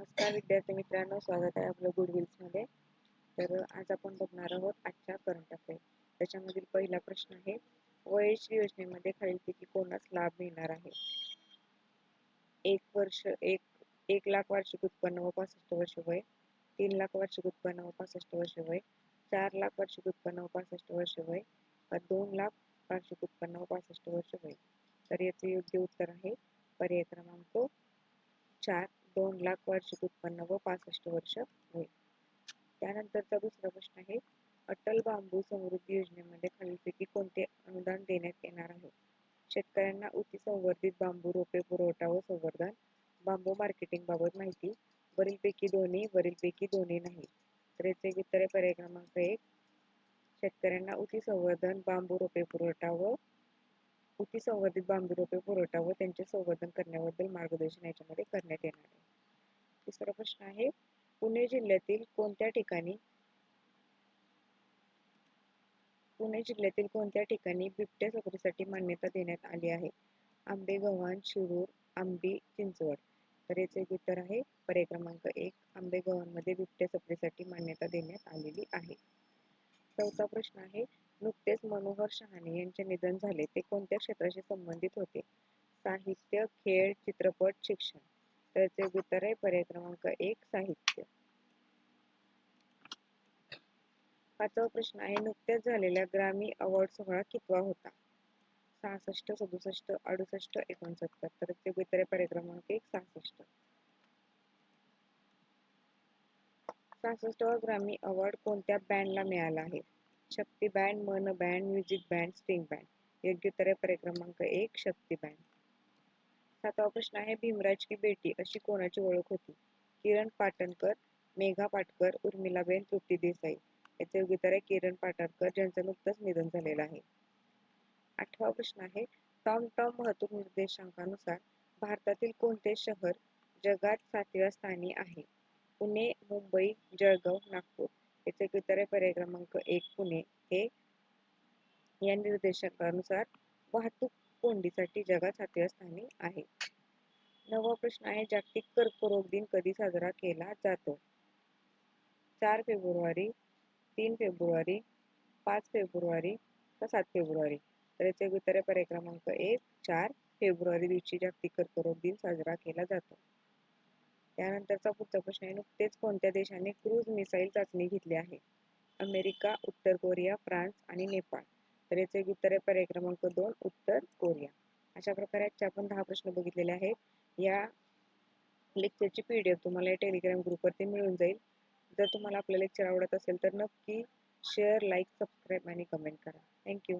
नमस्कार विद्यार्थी मित्रांनो. स्वागत आहे आपलं गुडमध्ये. तर आज आपण बघणार आहोत आजच्या करंट अफेअर त्याच्यामधील पहिला प्रश्न आहे वयश्री योजनेमध्ये खालीलपैकी कोणास लाभ मिळणार आहे? एक वर्ष एक एक लाख वार्षिक उत्पन्न व पासष्ट वर्ष वय तीन लाख वार्षिक उत्पन्न व पासष्ट वर्ष वय चार लाख वार्षिक उत्पन्न व पासष्ट वर्ष वय दोन लाख वार्षिक उत्पन्न व पासष्ट वर्ष वय. तर याचे योग्य उत्तर आहे पर्याय क्रमांक चार. दोन लाख वार्षिक उत्पन्न व पासष्ट वर्ष होईल त्यानंतरचा दुसरा प्रश्न आहे अटल बांबू समृद्धी योजनेमध्ये खालीलपैकी कोणते अनुदान देण्यात येणार आहे? शेतकऱ्यांना उती संवर्धित बांबू रोपे पुरवठा व संवर्धन बांबू मार्केटिंग बाबत माहिती वरीलपैकी दोन्ही वरीलपैकी दोन्ही नाही. तर याचे उत्तर पर्याय क्रमांक एक शेतकऱ्यांना उती संवर्धन बांबू रोपे पुरवठा व उती संवर्धित बांबू रोपे पुरवठा व त्यांचे संवर्धन करण्याबद्दल मार्गदर्शन याच्यामध्ये करण्यात येणार आहे. तिसरा प्रश्न आहे पुणे जिल्ह्यातील कोणत्या ठिकाणी पुणे जिल्ह्यातील कोणत्या ठिकाणी बिबट्या सफरीसाठी मान्यता देण्यात आली आहे? आंबे गव्हाण शिरूर आंबी चिंचवड. तर याचे उत्तर आहे पर्याय क्रमांक एक आंबे गव्हाणमध्ये बिबट्या सफरीसाठी मान्यता देण्यात आलेली आहे. चौथा प्रश्न आहे नुकतेच मनोहर शहाणे यांचे निधन झाले. ते कोणत्या क्षेत्राशी संबंधित होते? साहित्य खेळ चित्रपट शिक्षण. त्याचे उत्तर आहे पर्याय क्रमांक एक साहित्य. पाचवा प्रश्न आहे नुकत्याच झालेल्या ग्रामी अवॉर्ड सोहळा कितवा होता? सहासष्ट सदुसष्ट अडुसष्ट एकोणसत्तर. तर ते उत्तर पर्यक्रमांक पर्याय क्रमांक एक सहासष्ट. सहासष्टवा ग्रामी अवॉर्ड कोणत्या बँडला मिळाला आहे? शक्ती बँड मन band music band string band. योग्य उत्तर आहे पर्याय क्रमांक एक शक्ती बँड. सातवा प्रश्न आहे भीमराज की बेटी अशी कोणाची ओळख होती? किरण पाटणकर मेघा पाटकर उर्मिलाबेन तृप्ती देसाई याचे उत्तर आहे किरण पाटणकर ज्यांचं नुकतंच निधन झालेलं आहे. आठवा प्रश्न आहे टॉम टॉम वाहतूक निर्देशांकानुसार भारतातील कोणते शहर जगात सातव्या स्थानी आहे? पुणे मुंबई जळगाव नागपूर. याचे उत्तर पर्याय क्रमांक एक पुणे. हे या निर्देशकानुसार वाहतूक कोंडीसाठी जगात सातव्या स्थानी आहे. नवा प्रश्न आहे जागतिक कर्करोग दिन कधी साजरा केला जातो? चार फेब्रुवारी तीन फेब्रुवारी पाच फेब्रुवारी का सात फेब्रुवारी? तर याचे उत्तर पर्याय क्रमांक एक चार फेब्रुवारी दिवशी जागतिक कर्करोग दिन साजरा केला जातो. त्यानंतरचा पुढचा प्रश्न आहे नुकतेच कोणत्या देशाने क्रूज मिसाईल चाचणी घेतली आहे? अमेरिका उत्तर कोरिया फ्रान्स आणि नेपाळ. तर याचे उत्तर आहे पर्याय क्रमांक दोन उत्तर कोरिया. अशा प्रकारे आजचे आपण दहा प्रश्न बघितलेले आहेत. या लेक्चरची पी डी एफ तुम्हाला या टेलिग्राम ग्रुपवरती मिळून जाईल. जर तुम्हाला आपलं लेक्चर आवडत असेल तर नक्की शेअर लाईक सबस्क्राईब आणि कमेंट करा. Thank you